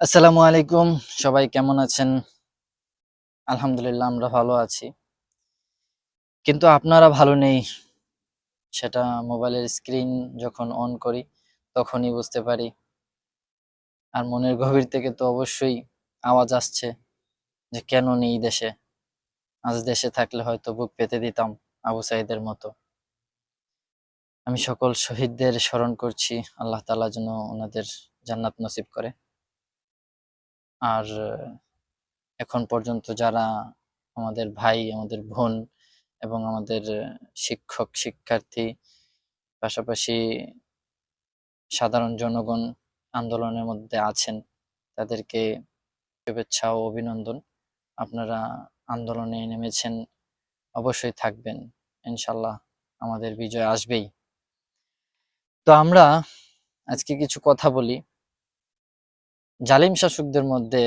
আসসালামু আলাইকুম, সবাই কেমন আছেন? আলহামদুলিল্লাহ, আমরা ভালো আছি। কিন্তু আপনারা ভালো নেই, সেটা মোবাইলের স্ক্রিন যখন অন করি, তখনই বুঝতে পারি। আর মনের গভীর থেকে তো অবশ্যই আওয়াজ আসছে যে, কেন নেই দেশে? আজ দেশে থাকলে হয়তো বুক পেতে দিতাম আবু সাইদের মতো। আমি সকল শহীদদের স্মরণ করছি, আল্লাহ তালা যেন ওনাদের জান্নাত নসিব করে। আর এখন পর্যন্ত যারা আমাদের ভাই, আমাদের বোন এবং আমাদের শিক্ষক, শিক্ষার্থী, পাশাপাশি সাধারণ জনগণ আন্দোলনের মধ্যে আছেন, তাদেরকে শুভেচ্ছা ও অভিনন্দন। আপনারা আন্দোলনে নেমেছেন, অবশ্যই থাকবেন। ইনশাল্লাহ আমাদের বিজয় আসবেই। তো আমরা আজকে কিছু কথা বলি। জালিম শাসকদের মধ্যে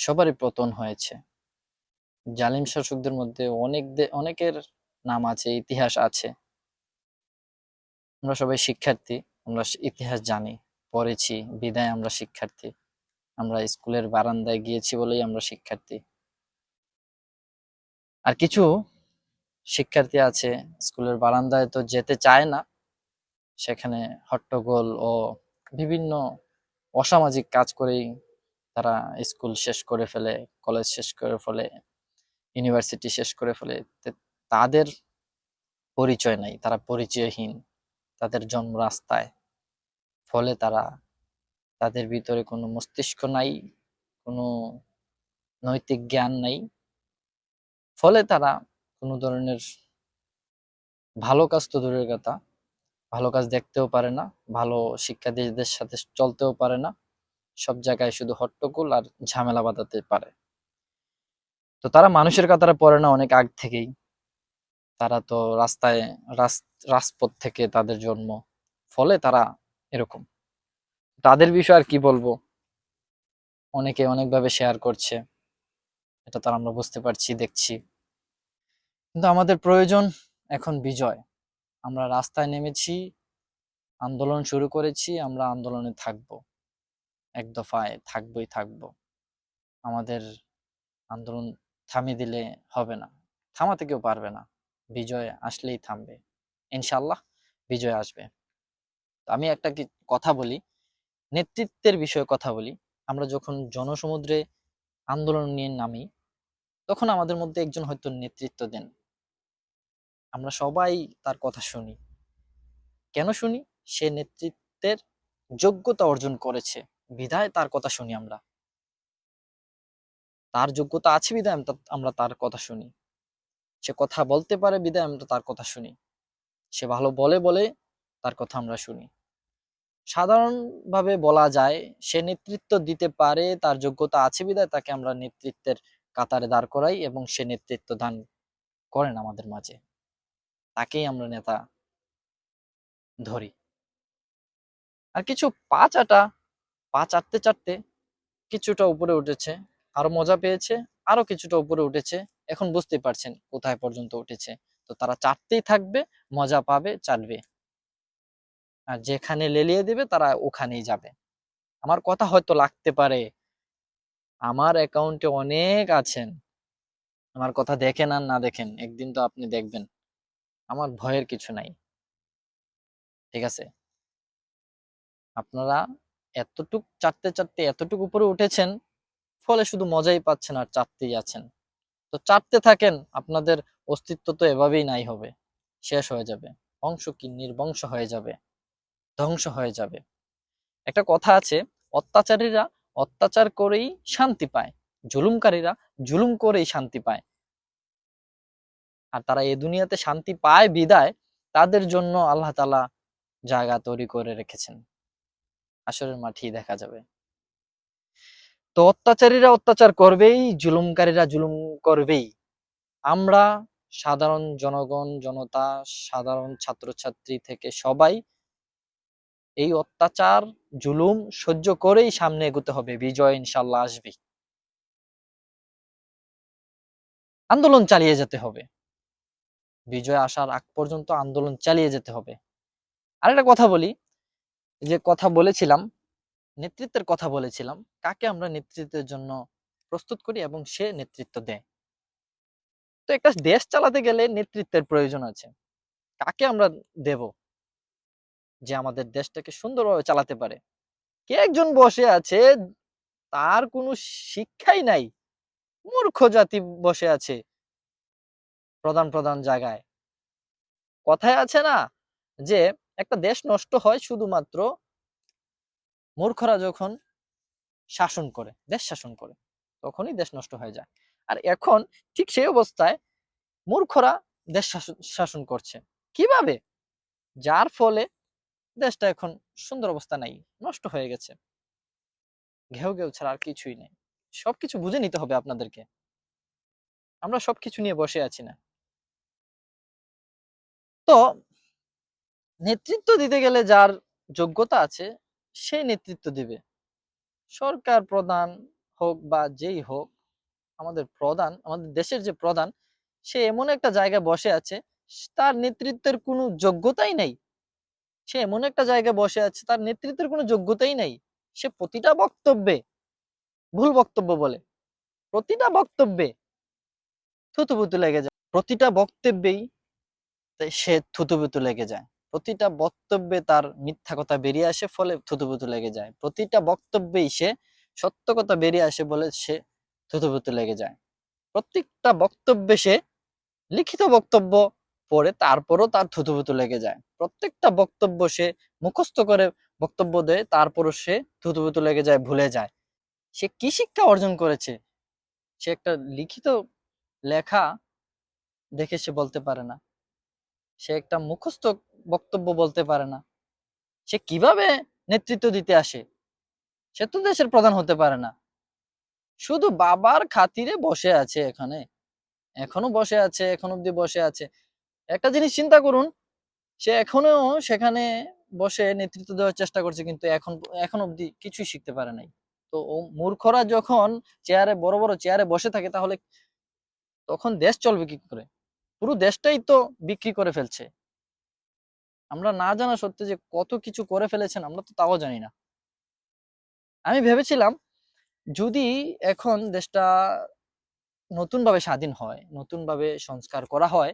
সবারই পতন হয়েছে। জালিম শাসকদের মধ্যে অনেক অনেকের নাম আছে, ইতিহাস আছে। আমরা সবাই শিক্ষার্থী, আমরা ইতিহাস জানি, পড়েছি, বিদায় আমরা শিক্ষার্থী। আমরা স্কুলের বারান্দায় গিয়েছি বলেই আমরা শিক্ষার্থী। আর কিছু শিক্ষার্থী আছে, স্কুলের বারান্দায় তো যেতে চায় না, সেখানে হট্টগোল ও বিভিন্ন অসামাজিক কাজ করেই তারা স্কুল শেষ করে ফেলে, কলেজ শেষ করে ফেলে, ইউনিভার্সিটি শেষ করে ফেলে। তাদের পরিচয় নাই, তারা পরিচয়হীন। তাদের জন্ম রাস্তায় ফলে তারা, তাদের ভিতরে কোনো মস্তিষ্ক নাই, কোনো নৈতিক জ্ঞান নাই। ফলে তারা কোনো ধরনের ভালো কাজ তো দূরের কথা। ভালো কাজ দেখতেও পারে না, ভালো শিক্ষার্থীদের সাথে চলতেও পারে না, সব জায়গায় শুধু হট্টগোল আর ঝামেলা বাঁধাতে পারে। তো তারা মানুষের কাতারে পড়ে না অনেক আগ থেকেই। তারা তো রাস্তায় রাস- রাজপথ থেকে তাদের জন্ম, ফলে তারা এরকম। তাদের বিষয়ে আর কি বলব? অনেকে অনেকভাবে শেয়ার করছে, এটা তো আমরা বুঝতে পারছি, দেখছি। কিন্তু আমাদের প্রয়োজন এখন বিজয়। আমরা রাস্তায় নেমেছি, আন্দোলন শুরু করেছি, আমরা আন্দোলনে থাকব। এক দফায় থাকবই থাকব। আমাদের আন্দোলন থামিয়ে দিলে হবে না। থামাতে কেউ পারবে না। বিজয় আসলেই থামবে। ইনশাল্লাহ বিজয় আসবে। আমি একটা কি কথা বলি, নেতৃত্বের বিষয়ে কথা বলি। আমরা যখন জনসমুদ্রে আন্দোলন নিয়ে নামি, তখন আমাদের মধ্যে একজন হয়তো নেতৃত্ব দেন। আমরা সবাই তার কথা শুনি। কেন শুনি? সে নেতৃত্বের যোগ্যতা অর্জন করেছে। বিধায় তার কথা শুনি আমরা। তার যোগ্যতা আছে বিধায় আমরা তার কথা শুনি। সে কথা বলতে পারে বিধায় আমরা তার কথা শুনি। সে ভালো বলে বলে তার কথা আমরা শুনি। সাধারণভাবে বলা যায়, সে নেতৃত্ব দিতে পারে, তার যোগ্যতা আছে বিধায় তাকে আমরা নেতৃত্বের কাতারে দাঁড় করাই এবং সে নেতৃত্ব দান করেন আমাদের মাঝে। তাকেই আমরা নেতা ধরি। আর কিছু পা চাটা পা চাটতে চাটতে কিছুটা উপরে উঠেছে, আরও মজা পেয়েছে, আরও কিছুটা উপরে উঠেছে, এখন বুঝতে পারছেন কোথায় পর্যন্ত উঠেছে। তো তারা চাটতেই থাকবে, মজা পাবে, চাটবে। আর যেখানে লেলিয়ে দিবে তারা ওখানেই যাবে। আমার কথা হয়তো লাগতে পারে। আমার অ্যাকাউন্টে অনেক আছেন। আমার কথা দেখেন আর না দেখেন, একদিন তো আপনি দেখবেন। আমার ভয়ের কিছু নাই। ঠিক আছে? আপনারা এতটুক চাটতে চাটতে এতটুকু উপরে উঠেছেন, ফলে শুধু মজাই পাচ্ছেন আর চাটতেই আছেন। তো চাটতে থাকেন, আপনাদের অস্তিত্ব তো এভাবেই নাই হবে। শেষ হয়ে যাবে। বংশ কি নির্বংশ হয়ে যাবে। ধ্বংস হয়ে যাবে। একটা কথা আছে, অত্যাচারীরা অত্যাচার করেই শান্তি পায়, জুলুমকারীরা জুলুম করেই শান্তি পায়। আর তারা এ দুনিয়াতে শান্তি পায়, বিদায়, তাদের জন্য আল্লাহ তালা জায়গা তৈরি করে রেখেছেন। আসরের মাঠেই দেখা যাবে। তো অত্যাচারীরা অত্যাচার করবেই, জুলুমকারীরা জুলুম করবেই। আমরা সাধারণ জনগণ, জনতা, সাধারণ ছাত্রছাত্রী থেকে সবাই এই অত্যাচার, জুলুম সহ্য করেই সামনে এগোতে হবে। বিজয় ইনশাল্লাহ আসবে আন্দোলন চালিয়ে যেতে হবে। বিজয় আসার আগ পর্যন্ত আন্দোলন চালিয়ে যেতে হবে। আরেকটা কথা বলি, যে কথা বলেছিলাম, নেতৃত্বের কথা বলেছিলাম, কাকে আমরা নেতৃত্বের জন্য প্রস্তুত করি এবং সে নেতৃত্ব দেয়। তো একটা দেশ চালাতে গেলে নেতৃত্বের প্রয়োজন আছে। কাকে আমরা দেব যে আমাদের দেশটাকে সুন্দরভাবে চালাতে পারে? কে একজন বসে আছে, তার কোনো শিক্ষাই নাই, মূর্খ জাতি বসে আছে প্রধান প্রধান জায়গায়। কথায় আছে না যে, একটা দেশ নষ্ট হয় শুধুমাত্র মূর্খরা যখন শাসন করে, দেশ শাসন করে, তখনই দেশ নষ্ট হয়ে যায়। আর এখন ঠিক সেই অবস্থায় মূর্খরা দেশ শাসন করছে। কীভাবে? যার ফলে দেশটা এখন সুন্দর অবস্থা নাই, নষ্ট হয়ে গেছে। ঘেউ ঘেউ ছাড়া আর কিছুই নেই। সবকিছু বুঝে নিতে হবে আপনাদেরকে। আমরা সবকিছু নিয়ে বসে আছি না। তো নেতৃত্ব দিতে গেলে যার যোগ্যতা আছে সেই নেতৃত্ব দিবে। সরকার প্রধান হোক বা যেই হোক, আমাদের প্রধান, আমাদের দেশের যে প্রধান, সে এমন একটা জায়গায় বসে আছে তার নেতৃত্বের কোনো যোগ্যতাই নেই। সে এমন একটা জায়গায় বসে আছে, তার নেতৃত্বের কোনো যোগ্যতাই নেই। সে প্রতিটা বক্তব্যে ভুল বক্তব্য বলে। প্রতিটা বক্তব্যে থুতুপুতু লেগে যায়। প্রতিটা বক্তব্যেই সে থুতুপুতু লেগে যায়। প্রতিটা বক্তব্যে তার মিথ্যা কথা বেরিয়ে আসে, ফলে থুতুপুতু লেগে যায়। প্রতিটা বক্তব্যেই সে সত্য কথা বেরিয়ে আসে বলে সে থুতুপুতু লেগে যায়। প্রত্যেকটা বক্তব্যে সে লিখিত বক্তব্য পড়ে, তারপরও তার থুতুপুতু লেগে যায়। প্রত্যেকটা বক্তব্য সে মুখস্থ করে বক্তব্য দেয়, তারপরও সে থুতুপুতু লেগে যায়, ভুলে যায়। সে কি শিক্ষা অর্জন করেছে? সে একটা লিখিত লেখা দেখে সে বলতে পারে না। সে একটা মুখস্থ বক্তব্য বলতে পারে না। সে কীভাবে নেতৃত্ব দিতে আসে? সে তো দেশের প্রধান হতে পারে না। শুধু বাবার খাতিরে বসে আছে এখানে। এখনও বসে আছে, এখন অব্দি বসে আছে। একটা জিনিস চিন্তা করুন, সে এখনও সেখানে বসে নেতৃত্ব দেওয়ার চেষ্টা করছে কিন্তু এখন এখন অব্দি কিছুই শিখতে পারে নাই। তো মূর্খরা যখন চেয়ারে, বড় বড় চেয়ারে বসে থাকে তাহলে তখন দেশ চলবে কি করে? পুরো দেশটাই তো বিক্রি করে ফেলছে। আমরা না জানা সত্ত্বে যে কত কিছু করে ফেলেছেন, আমরা তো তাও জানি না। আমি ভেবেছিলাম, যদি এখন দেশটা নতুন ভাবে স্বাধীন হয় নতুন ভাবে সংস্কার করা হয়,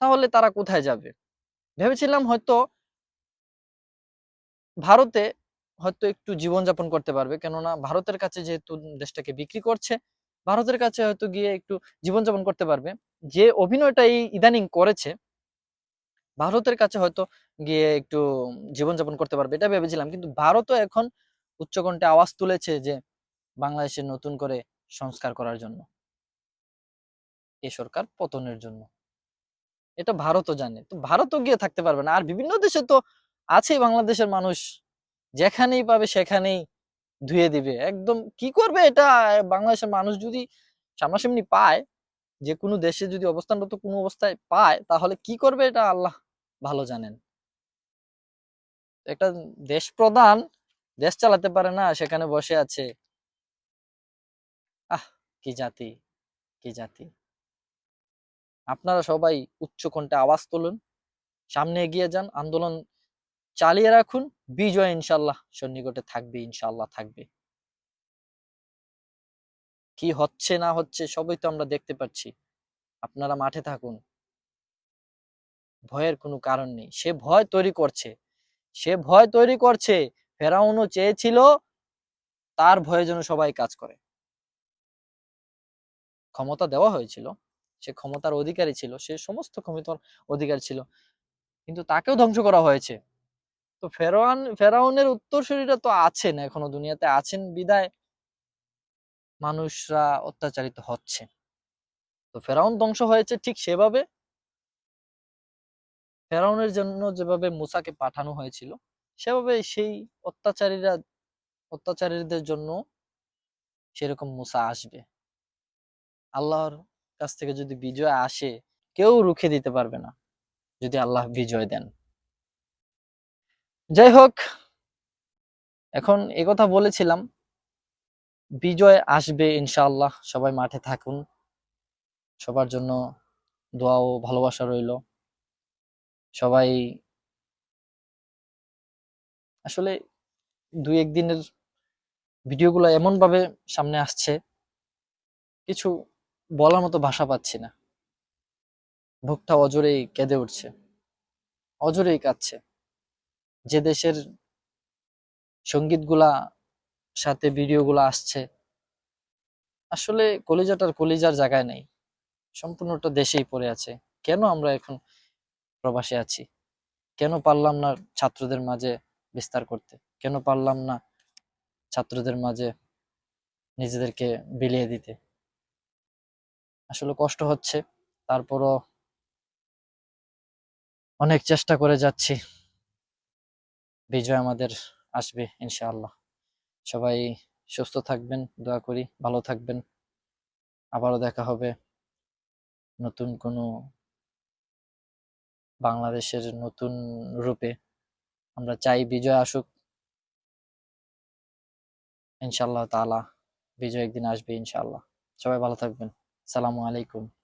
তাহলে তারা কোথায় যাবে? ভেবেছিলাম হয়তো ভারতে হয়তো একটু জীবনযাপন করতে পারবে। কেননা ভারতের কাছে যেহেতু দেশটাকে বিক্রি করছে ভারতের কাছে হয়তো গিয়ে একটু জীবনযাপন করতে পারবে। যে অভিনয়টা এই ইদানিং করেছে, ভারতের কাছে হয়তো গিয়ে একটু জীবনযাপন করতে পারবে, এটা ভেবেছিলাম। কিন্তু ভারতও এখন উচ্চকণ্ঠে আওয়াজ তুলেছে যে বাংলাদেশে নতুন করে সংস্কার করার জন্য। এ সরকার পতনের জন্য। এটা ভারতও জানে। তো ভারতও গিয়ে থাকতে পারবে না। আর বিভিন্ন দেশে তো আছেই বাংলাদেশের মানুষ। যেখানেই পাবে সেখানেই ধুয়ে দিবে। একদম কি করবে এটা? বাংলাদেশের মানুষ যদি সামনাসামনি পায় যে কোনো দেশে যদি অবস্থানরত কোনো অবস্থায় পায়, তাহলে কি করবে এটা আল্লাহ ভালো জানেন। একটা দেশ প্রধান দেশ চালাতে পারে না, সেখানে বসে আছে। আহ, কি জাতি কি জাতি। আপনারা সবাই উচ্চ কণ্ঠে আওয়াজ তুলুন, সামনে এগিয়ে যান, আন্দোলন চালিয়ে রাখুন। বিজয় ইনশাল্লাহ সন্নিকটে থাকবে, ইনশাল্লাহ থাকবে। কি হচ্ছে, না হচ্ছে, সবই তো আমরা দেখতে পাচ্ছি। আপনারা মাঠে থাকুন। ভয়ের কোনো কারণ নেই। সে ভয় তৈরি করছে। সে ভয় তৈরি করছে। ফেরাউনও চেয়েছিল, তার ভয়ে যেন সবাই কাজ করে। ক্ষমতা দেওয়া হয়েছিল। সে ক্ষমতার অধিকারী ছিল। সে সমস্ত ক্ষমতার অধিকার ছিল। কিন্তু তাকেও ধ্বংস করা হয়েছে। তো ফেরাউন ফেরাউনের উত্তরসূরিরা তো আছেন এখনও দুনিয়াতে, আছেন বিদায় মানুষরা অত্যাচারিত হচ্ছে। তো ফেরাউন ধ্বংস হয়েছে ঠিক সেভাবে। ফেরাউনের জন্য যেভাবে মুসাকে পাঠানো হয়েছিল, সেভাবে সেই অত্যাচারীরা, অত্যাচারীদের জন্য সেরকম মুসা আসবে। আল্লাহর কাছ থেকে যদি বিজয় আসে, কেউ রুখে দিতে পারবে না, যদি আল্লাহ বিজয় দেন। যাই হোক এখন এ কথা বলেছিলাম। বিজয় আসবে ইনশাআল্লাহ, সবাই মাঠে থাকুন। সবার জন্য দোয়া ও ভালোবাসা রইল। সবাই আসলে দুই একদিনের ভিডিওগুলো এমন ভাবে সামনে আসছে, কিছু বলার মতো ভাষা পাচ্ছি না। বুকটা অজরেই কেঁদে উঠছে, অজরেই কাঁদছে। যে দেশের সঙ্গীতগুলা সাথে ভিডিওগুলো আসছে, আসলে কলিজাটার কলিজার জায়গায় নেই। সম্পূর্ণটা দেশেই পড়ে আছে। কেন আমরা এখন প্রবাসে আছি? কেন পারলাম না ছাত্রদের মাঝে বিস্তার করতে? কেন পারলাম না ছাত্রদের মাঝে নিজেদেরকে বিলিয়ে দিতে? আসলে কষ্ট হচ্ছে, তারপরও অনেক চেষ্টা করে যাচ্ছি। বিজয় আমাদের আসবে, ইনশাআল্লাহ। সবাই সুস্থ থাকবেন, দোয়া করি, ভালো থাকবেন। আবারও দেখা হবে নতুন কোনো বাংলাদেশের নতুন রূপে। আমরা চাই বিজয় আসুক। ইনশাআল্লাহ তাআলা বিজয় একদিন আসবে, ইনশাআল্লাহ। সবাই ভালো থাকবেন। সালামু আলাইকুম।